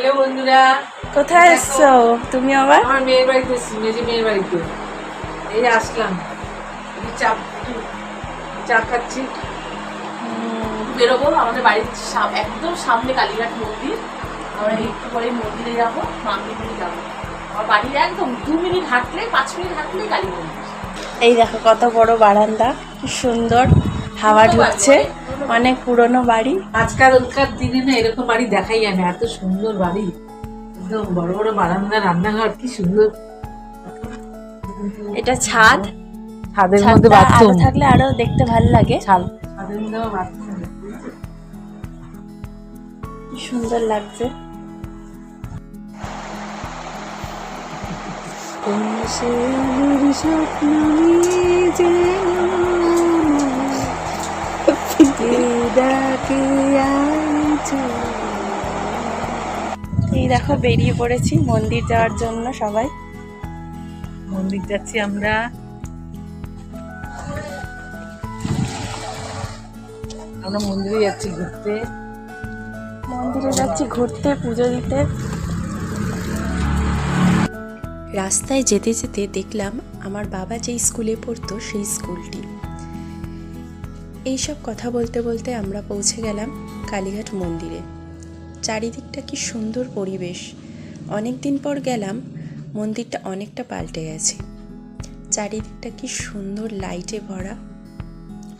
Hello বন্ধুরা। কোথায় এসছো? তুমি আবার? আমার মেয়ের বাড়িতে এসেছি মেজি মেয়ের বাড়িতে এই আসলাম। এই চা খাচ্ছি। বেরোবো আমাদের বাড়ির একদম সামনে কালীঘাট মন্দির। আমরা একটু পরে মন্দিরে যাব মন্দিরে যাব। আমার বাড়ির একদম দু মিনিট হাঁটলে পাঁচ মিনিট হাঁটলে কালী মন্দির। এই দেখো কত বড় বারান্দা কি সুন্দর হাওয়া ঢুকছে। অনেক পুরনো বাড়ি। আজকালকার দিনে না এরকম বাড়ি দেখাই যায় না এত সুন্দর বাড়ি। একদম বড় বড় বারান্দা রান্নাঘর কি সুন্দর। এটা ছাদ। ছাদের মধ্যে বাথরুম। থাকলে আরও দেখতে ভালো লাগে। ছাদ। ছাদের মধ্যে বাথরুম। কি সুন্দর লাগছে। এই দেখো বেরিয়ে পড়েছি মন্দির যাওয়ার জন্য সবাই। মন্দির যাচ্ছি আমরা। আমরা মন্দিরে যাচ্ছি ঘুরতে। মন্দিরে যাচ্ছি ঘুরতে পুজো দিতে। রাস্তায় যেতে যেতে দেখলাম আমার বাবা যেই স্কুলে পড়তো সেই স্কুলটি। এইসব কথা বলতে বলতে আমরা পৌঁছে গেলাম কালীঘাট মন্দিরে। চারিদিকটা কি সুন্দর পরিবেশ। অনেক দিন পর গেলাম মন্দিরটা অনেকটা পাল্টে গেছে। চারিদিকটা কি সুন্দর লাইটে ভরা।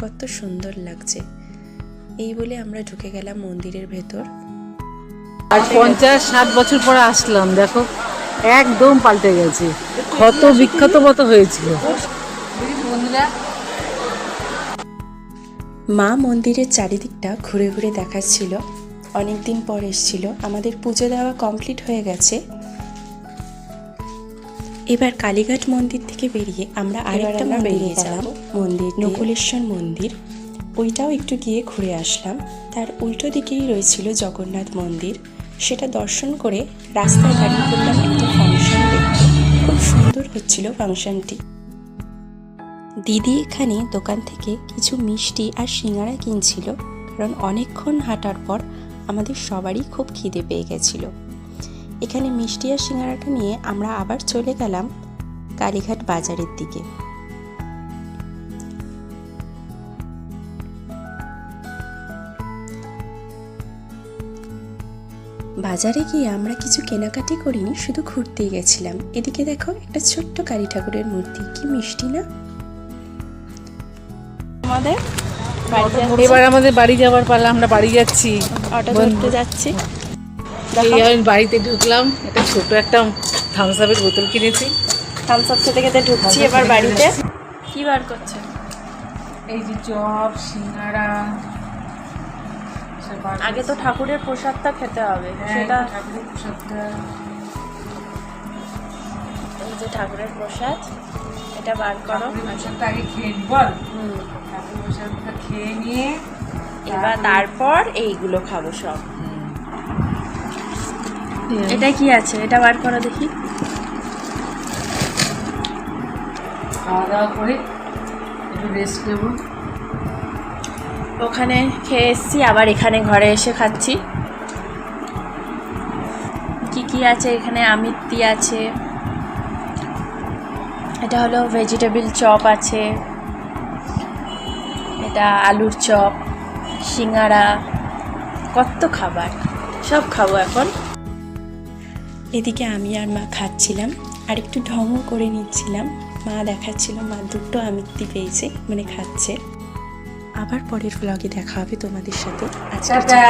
কত সুন্দর লাগছে। এই বলে আমরা ঢুকে গেলাম মন্দিরের ভেতর। আর পঞ্চাশ ষাট বছর পরে আসলাম দেখো একদম পাল্টে গেছে। কত বিক্ষত মতো হয়েছিল। বন্ধুরা মা মন্দিরের চারিদিকটা ঘুরে ঘুরে দেখাচ্ছিল। অনেক দিন পর এসছিল। আমাদের পুজো দেওয়া কমপ্লিট হয়ে গেছে। এবার কালীঘাট মন্দির থেকে বেরিয়ে আমরা আরেকটা বেরিয়ে যাব। মন্দির নকুলেশ্বর মন্দির। ওইটাও একটু গিয়ে ঘুরে আসলাম। তার উল্টো দিকেই রয়েছিল জগন্নাথ মন্দির। সেটা দর্শন করে রাস্তায় দাঁড়িয়ে পড়লাম একটা ফাংশন দেখতে। খুব সুন্দর হচ্ছিল ফাংশনটি দিদি এখানে দোকান থেকে কিছু মিষ্টি আর সিঙ্গারা কিনছিল, কারণ অনেকক্ষণ হাঁটার পর আমাদের সবারই খুব খিদে পেয়ে গেছিল। এখানে মিষ্টি আর সিঙ্গারাটা নিয়ে আমরা আবার চলে গেলাম কালীঘাট বাজারের দিকে। বাজারে গিয়ে আমরা কিছু কেনাকাটি করিনি, শুধু ঘুরতেই গেছিলাম। এদিকে দেখো একটা ছোট্ট কালী ঠাকুরের মূর্তি, কি মিষ্টি না? আমাদের? বাড়ি এবার আমাদের বাড়ি যাওয়ার পালা আমরা বাড়ি যাচ্ছি। অটো ধরতে যাচ্ছি। এই আমি বাড়িতে ঢুকলাম একটা ছোট একটা থামস আপের বোতল কিনেছি। থামস আপ খেতে খেতে ঢুকছি এবার বাড়িতে। কি বার করছে? এই যে চপ সিঙ্গারা আগে তো ঠাকুরের প্রসাদটা খেতে হবে হ্যাঁ, সেটা ঠাকুরের প্রসাদটা। এই যে ঠাকুরের প্রসাদ। এটা বার করো। আগে খেয়ে বল। খেয়ে নিয়ে এবার তারপর এইগুলো খাব সব। এটা কি আছে? এটা বার করো দেখি। খাওয়া দাওয়া করে একটু রেস্ট নেব। ওখানে খেয়ে এসছি আবার এখানে ঘরে এসে খাচ্ছি। কি কি আছে এখানে? আমিত্তি আছে। এটা হলো ভেজিটেবিল চপ আছে। এটা আলুর চপ সিঙ্গারা কত খাবার সব খাব এখন। এদিকে আমি আর মা খাচ্ছিলাম আর একটু ঢঙও করে নিচ্ছিলাম। মা দেখাচ্ছিল মা দুটো আমিত্তি পেয়েছে মানে খাচ্ছে। আবার পরের ব্লগে দেখা হবে তোমাদের সাথে। টাটা।